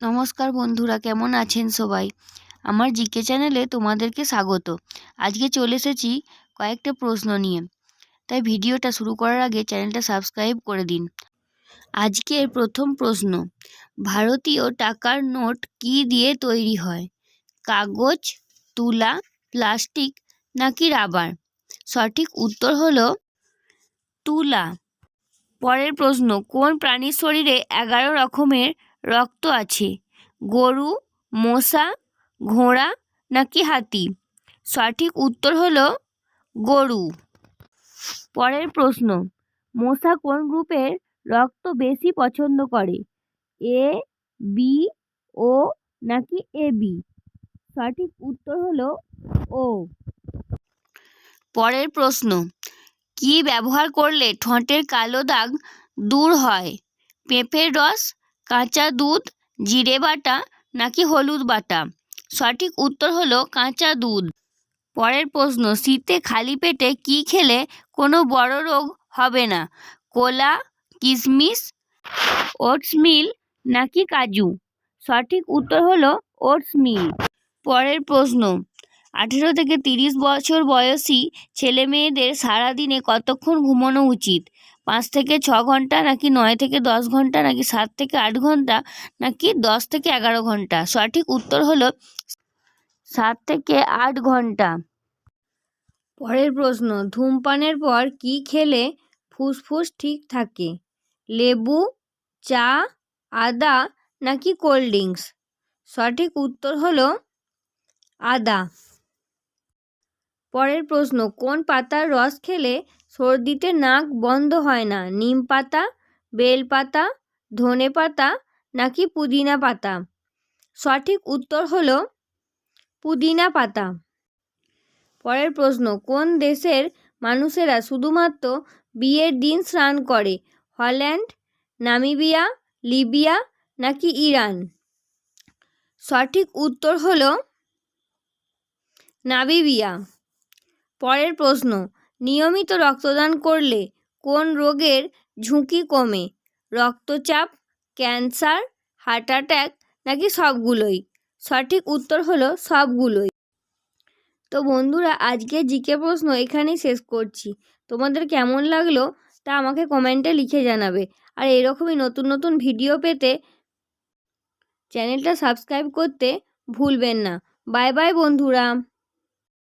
নমস্কার বন্ধুরা, কেমন আছেন সবাই? আমার জিকে চ্যানেলে তোমাদেরকে স্বাগত। আজকে চলে এসেছি কয়েকটা প্রশ্ন নিয়ে। তাই ভিডিওটা শুরু করার আগে চ্যানেলটা সাবস্ক্রাইব করে দিন। আজকের প্রথম প্রশ্ন, ভারতীয় টাকার নোট কি দিয়ে তৈরি হয়? কাগজ, তুলা, প্লাস্টিক নাকি রাবার? সঠিক উত্তর হলো, তুলা। পরের প্রশ্ন, কোন প্রাণীর শরীরে এগারো রকমের রক্ত আছে। গরু, মশা, ঘোড়া নাকি হাতি? সঠিক উত্তর হলো গরু। পরের প্রশ্ন, মশা কোন গ্রুপের রক্ত বেশি পছন্দ করে? এ, বি, ও নাকি এ, বি? সঠিক উত্তর হলো ও। পরের প্রশ্ন, কি ব্যবহার করলে ঠোঁটের কালো দাগ দূর হয়? পেঁপের রস কাঁচা দুধ, জিরে বাটা নাকি হলুদ বাটা? সঠিক উত্তর হলো কাঁচা দুধ। পরের প্রশ্ন, শীতে খালি পেটে কি খেলে কোনো বড় রোগ হবে না? কোলা কিশমিশ ওটস মিল নাকি কাজু? সঠিক উত্তর হলো ওটস মিল পরের প্রশ্ন, আঠেরো থেকে তিরিশ বছর বয়সী ছেলে মেয়েদের সারাদিনে কতক্ষণ ঘুমানো উচিত? পাঁচ থেকে ছ ঘণ্টা নাকি নয় থেকে দশ ঘণ্টা নাকি সাত থেকে আট ঘণ্টা নাকি দশ থেকে এগারো ঘণ্টা? সঠিক উত্তর হলো সাত থেকে আট ঘণ্টা। পরের প্রশ্ন, ধূমপানের পর কি খেলে ফুসফুস ঠিক থাকে? লেবু, চা, আদা নাকি কোল্ড ড্রিঙ্কস? সঠিক উত্তর হলো আদা। পরের প্রশ্ন, কোন পাতার রস খেলে সর্দিতে নাক বন্ধ হয় না? নিম পাতা, বেল পাতা, ধনে পাতা নাকি পুদিনা পাতা? সঠিক উত্তর হলো পুদিনা পাতা। পরের প্রশ্ন, কোন দেশের মানুষেরা শুধুমাত্র বিয়ের দিন স্নান করে? হল্যান্ড, নামিবিয়া, লিবিয়া নাকি ইরান? সঠিক উত্তর হলো নামিবিয়া। পরের প্রশ্ন, নিয়মিত রক্তদান করলে কোন রোগের ঝুঁকি কমে? রক্তচাপ, ক্যান্সার, হার্ট অ্যাটাক নাকি সবগুলোই? সঠিক উত্তর হলো সবগুলোই। তো বন্ধুরা আজকের জিকে প্রশ্ন এখানেই শেষ করছি। তোমাদের কেমন লাগল তা আমাকে কমেন্টে লিখে জানাবে। আর এরকমই নতুন নতুন ভিডিও পেতে চ্যানেলটা সাবস্ক্রাইব করতে ভুলবেন না। বাই বাই বন্ধুরা।